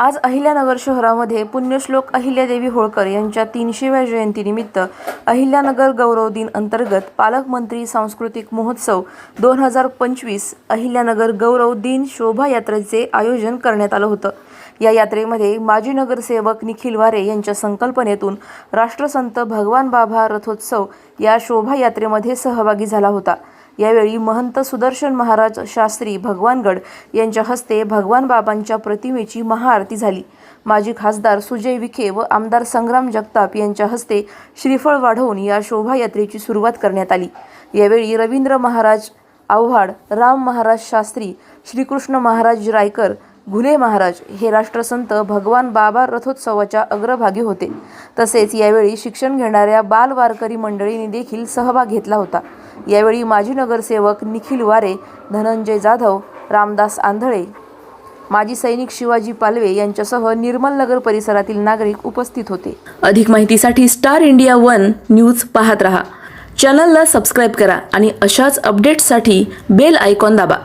आज अहिल्यानगर शहरामध्ये पुण्यश्लोक अहिल्यादेवी होळकर यांच्या तीनशेव्या जयंतीनिमित्त अहिल्यानगर गौरव दिन अंतर्गत पालकमंत्री सांस्कृतिक महोत्सव दोन हजार पंचवीस अहिल्यानगर गौरव दिन शोभायात्रेचे आयोजन करण्यात आलं होतं. या यात्रेमध्ये माजी नगरसेवक निखिल वारे यांच्या संकल्पनेतून राष्ट्रसंत भगवान बाबा रथोत्सव या शोभायात्रेमध्ये सहभागी झाला होता. यावेळी महंत सुदर्शन महाराज शास्त्री भगवानगड यांच्या हस्ते भगवान बाबांच्या प्रतिमेची महाआरती झाली. माजी खासदार सुजय विखे व आमदार संग्राम जगताप यांच्या हस्ते श्रीफळ वाढवून या शोभायात्रेची सुरुवात करण्यात आली. यावेळी रवींद्र महाराज आव्हाड राम महाराज शास्त्री श्रीकृष्ण महाराज रायकर घुले महाराज हे राष्ट्रसंत भगवान बाबा रथोत्सवाच्या अग्रभागी होते. तसेच यावेळी शिक्षण घेणाऱ्या बाल वारकरी मंडळींनी देखील सहभाग घेतला होता. यावेळी माजी नगरसेवक निखिल वारे धनंजय जाधव रामदास आंधळे माजी सैनिक शिवाजी पालवे यांच्यासह निर्मल नगर परिसरातील नागरिक उपस्थित होते. अधिक माहितीसाठी स्टार इंडिया वन न्यूज पाहत रहा. चॅनलला सबस्क्राईब करा आणि अशाच अपडेट्ससाठी बेल आयकॉन दाबा.